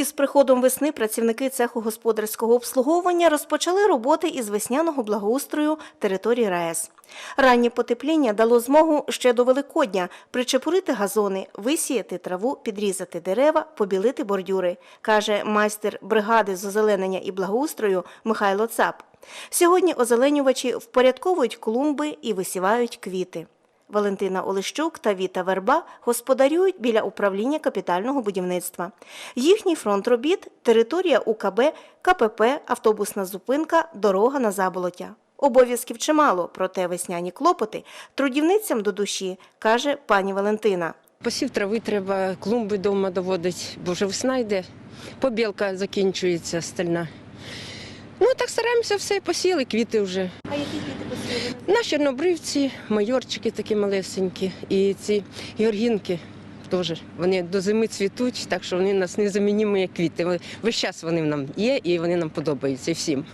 Із приходом весни працівники цеху господарського обслуговування розпочали роботи із весняного благоустрою території РаЕС. Раннє потепління дало змогу ще до Великодня причепурити газони, висіяти траву, підрізати дерева, побілити бордюри, каже майстер бригади з озеленення і благоустрою Михайло Цап. Сьогодні озеленювачі впорядковують клумби і висівають квіти. Валентина Олещук та Віта Верба господарюють біля управління капітального будівництва. Їхній фронт робіт територія УКБ, КПП, автобусна зупинка, дорога на заболоття. Обов'язків чимало, проте весняні клопоти трудівницям до душі, каже пані Валентина. Посів трави треба, клумби вдома доводить, бо вже весна йде. Побілка закінчується стальна. Ну так стараємося все, посіли квіти вже. А які квіти посіяли? На чорнобривці, майорчики такі малесенькі, і ці георгінки теж. Вони до зими цвітуть, так що вони нас незамінні як квіти. Весь час вони нам є і вони нам подобаються всім.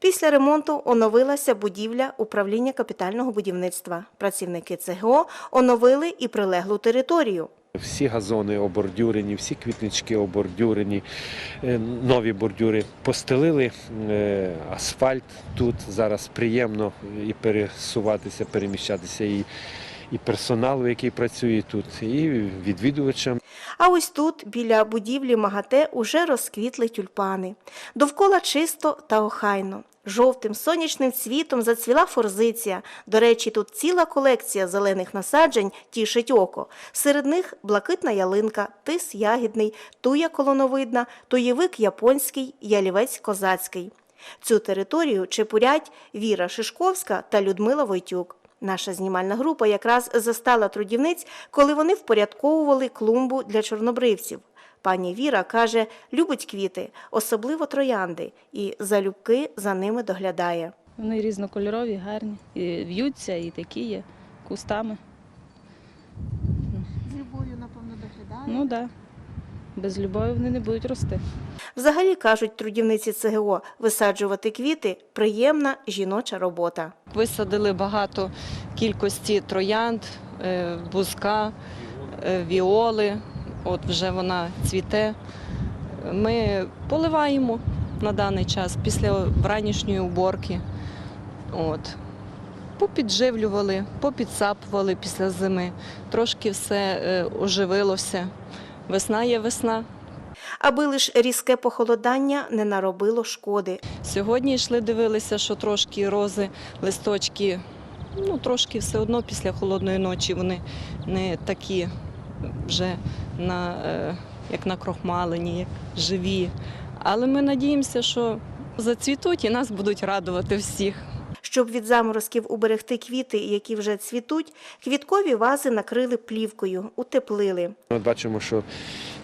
Після ремонту оновилася будівля управління капітального будівництва. Працівники ЦГО оновили і прилеглу територію. Всі газони обордюрені, всі квітнички обордюрені, е, нові бордюри постелили, е, асфальт тут. Зараз приємно і пересуватися, переміщатися і, і персоналу, який працює тут, і відвідувачам. А ось тут, біля будівлі МАГАТЕ, уже розквітли тюльпани. Довкола чисто та охайно. Жовтим сонячним цвітом зацвіла форзиція. До речі, тут ціла колекція зелених насаджень тішить око. Серед них блакитна ялинка, тис ягідний, туя колоновидна, туєвик японський, ялівець козацький. Цю територію чепурять Віра Шишковська та Людмила Войтюк. Наша знімальна група якраз застала трудівниць, коли вони впорядковували клумбу для чорнобривців. Пані Віра каже, любить квіти, особливо троянди, і залюбки за ними доглядає. Вони різнокольорові, гарні. І в'ються, і такі є кустами. З любов'ю, напевно, доглядає. Ну так. Да. Без любові вони не будуть рости. Взагалі, кажуть трудівниці ЦГО, висаджувати квіти приємна жіноча робота. Висадили багато кількості троянд, е, бузка, е, віоли. От вже вона цвіте. Ми поливаємо на даний час після вранішньої уборки. От. Попідживлювали, попідсапували після зими. Трошки все е, оживилося. Весна є весна. Аби лиш різке похолодання не наробило шкоди. Сьогодні йшли, дивилися, що трошки рози, листочки, ну трошки все одно після холодної ночі вони не такі вже на, е, як накрохмалені, як живі. Але ми надіємося, що зацвітуть і нас будуть радувати всіх. Щоб від заморозків уберегти квіти, які вже цвітуть, квіткові вази накрили плівкою, утеплили. Ми бачимо, що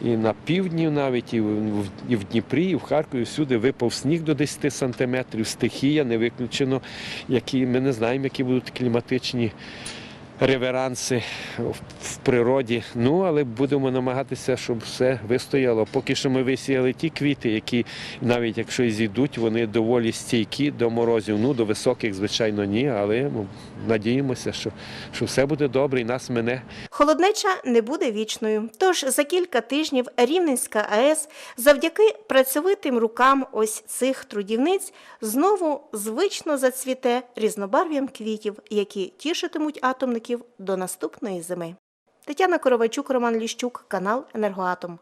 і на півдні навіть, і в, і в Дніпрі, і в Харкові всюди випав сніг до 10 сантиметрів, стихія не виключено, які ми не знаємо, які будуть кліматичні реверанси в, природі. Ну, але будемо намагатися, щоб все вистояло. Поки що ми висіяли ті квіти, які навіть якщо і зійдуть, вони доволі стійкі до морозів. Ну, до високих, звичайно, ні, але ну, надіємося, що, що все буде добре і нас мине. Холоднеча не буде вічною. Тож за кілька тижнів Рівненська АЕС завдяки працьовитим рукам ось цих трудівниць знову звично зацвіте різнобарв'ям квітів, які тішитимуть атомників до наступної зими. Тетяна Коровайчук, Роман Ліщук, канал Енергоатом.